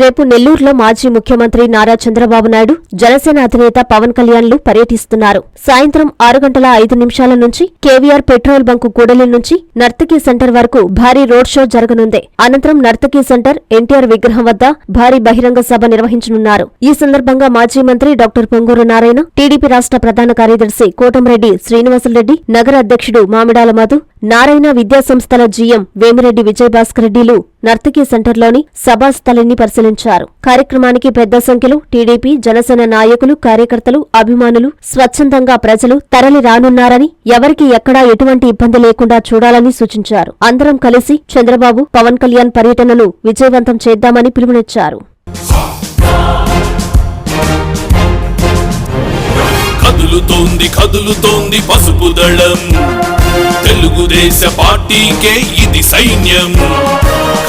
రేపు నెల్లూరులో మాజీ ముఖ్యమంత్రి నారా చంద్రబాబు నాయుడు జనసేన అధినేత పవన్ కళ్యాణ్లు పర్యటిస్తున్నారు. సాయంత్రం ఆరు గంటల ఐదు నిమిషాల నుంచి కేవీఆర్ పెట్రోల్ బంకు కూడలి నుంచి నర్తకీ సెంటర్ వరకు భారీ రోడ్ షో జరగనుంది. అనంతరం నర్తకీ సెంటర్ ఎన్టీఆర్ విగ్రహం వద్ద భారీ బహిరంగ సభ నిర్వహించనున్నారు. ఈ సందర్భంగా మాజీ మంత్రి డాక్టర్ పొంగూరు నారాయణ టీడీపీ రాష్ట్ర ప్రధాన కార్యదర్శి కోటంరెడ్డి శ్రీనివాసరెడ్డి నగర అధ్యక్షుడు మామిడాల మధు నారాయణ విద్యా సంస్థల జీఎం వేమిరెడ్డి విజయభాస్కర్ రెడ్డిలు నర్తకీ సెంటర్లోని సభాస్థలిని పరిశీలించారు. కార్యక్రమానికి పెద్ద సంఖ్యలో టీడీపీ జనసేన నాయకులు కార్యకర్తలు అభిమానులు స్వచ్ఛందంగా ప్రజలు తరలి రానున్నారని ఎవరికి ఎక్కడా ఎటువంటి ఇబ్బంది లేకుండా చూడాలని సూచించారు. అందరం కలిసి చంద్రబాబు పవన్ కళ్యాణ్ పర్యటనను విజయవంతం చేద్దామని పిలుపునిచ్చారు. కదులుతోంది కదులుతోంది పసుపు దళం. తెలుగుదేశ పార్టీకే ఇది సైన్యం.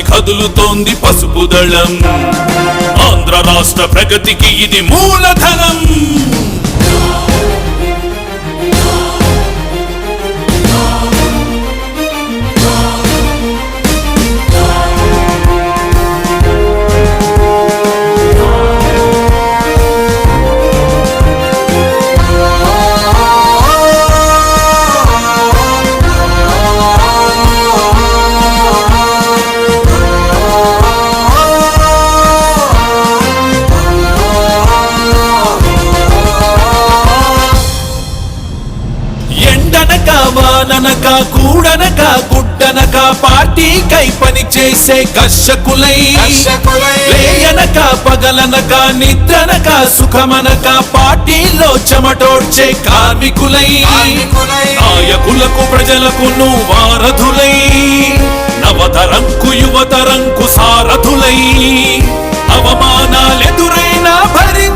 కదులుతోంది కదులుతోంది పసుపు దళం. ఆంధ్ర రాష్ట్ర ప్రగతికి ఇది మూలధనం. ఎండనక వాననక కూడనక గుడ్డనక పార్టీకై పని చేసే కర్షకులై. లేయనక పగలనక నిద్రనక సుఖమనక పార్టీలో చెమటోడ్చే కార్మికులై. నాయకులకు ప్రజలకు వారధులై నవతరంకు యువతరంకు సారథులై. అవమానాలెదురైనా భరించుతూ